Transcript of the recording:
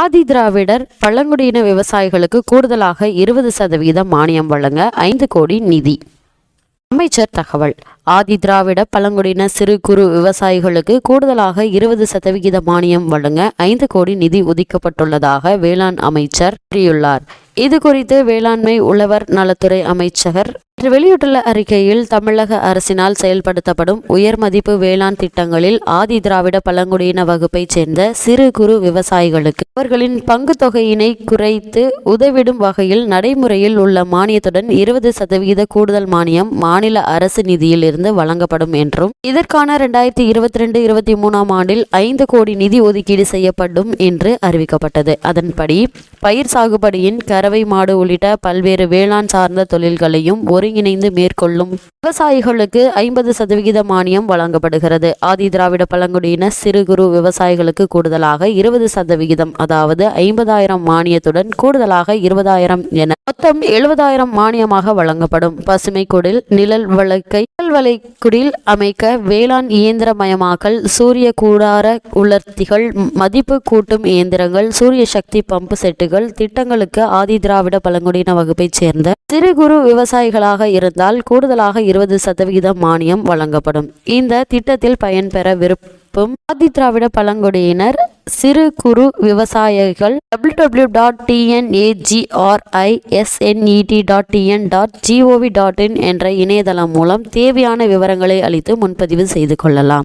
ஆதி திராவிடர் பழங்குடியின விவசாயிகளுக்கு கூடுதலாக இருபது சதவீதம் மானியம் வழங்க ஐந்து கோடி நிதி. அமைச்சர் தகவல் ஆதி திராவிட பழங்குடியின சிறு குறு விவசாயிகளுக்கு கூடுதலாக இருபது சதவிகித மானியம் வழங்க ஐந்து கோடி நிதி ஒதுக்கப்பட்டுள்ளதாக வேளாண் அமைச்சர் கூறியுள்ளார். இது குறித்து வேளாண்மை உழவர் நலத்துறை அமைச்சகர் இன்று வெளியிட்டுள்ள அறிக்கையில் தமிழக அரசினால் செயல்படுத்தப்படும் உயர் மதிப்பு வேளாண் திட்டங்களில் ஆதி திராவிட பழங்குடியின வகுப்பைச் சேர்ந்த சிறு குறு விவசாயிகளுக்கு அவர்களின் பங்கு தொகையினை குறைத்து உதவிடும் வகையில் நடைமுறையில் உள்ள மானியத்துடன் இருபது சதவீத கூடுதல் மானியம் மாநில அரசு நிதியில் இருந்து வழங்கப்படும் என்றும் இதற்கான இரண்டாயிரத்தி இருபத்தி ரெண்டு இருபத்தி மூணாம் ஆண்டில் ஐந்து கோடி நிதி ஒதுக்கீடு செய்யப்படும் என்று அறிவிக்கப்பட்டது. அதன்படி பயிர் சாகுபடியின் கறவை மாடு உள்ளிட்ட பல்வேறு வேளாண் சார்ந்த தொழில்களையும் ஒருங்கிணைந்து மேற்கொள்ளும் விவசாயிகளுக்கு ஐம்பது சதவிகித மானியம் வழங்கப்படுகிறது. ஆதி திராவிட பழங்குடியின சிறு குறு விவசாயிகளுக்கு கூடுதலாக இருபது சதவிகிதம் அதாவது ஐம்பதாயிரம் மானியத்துடன் கூடுதலாக இருபதாயிரம் என மொத்தம் எழுபதாயிரம் மானியமாக வழங்கப்படும். பசுமை குடில் நிழல் வழக்கை நிழல் வளைக்குடில் அமைக்க வேளாண் இயந்திரமயமாக்கல் சூரிய கூடார உலர்த்திகள் மதிப்பு கூட்டும் இயந்திரங்கள் சூரிய சக்தி பம்பு செட்டுகள் திட்டங்களுக்கு ஆதி திராவிட பழங்குடியின வகுப்பைச் சேர்ந்த சிறு குறு விவசாயிகளாக இருந்தால் கூடுதலாக இருபது சதவிகிதம் மானியம் வழங்கப்படும். இந்த திட்டத்தில் பயன்பெற விருப்பம் ஆதி திராவிட பழங்குடியினர் சிறு குறு விவசாயிகள் W W dot TNAGRISNET dot TN dot GOV dot in என்ற இணையதளம் மூலம் தேவையான விவரங்களை அளித்து முன்பதிவு செய்து கொள்ளலாம்.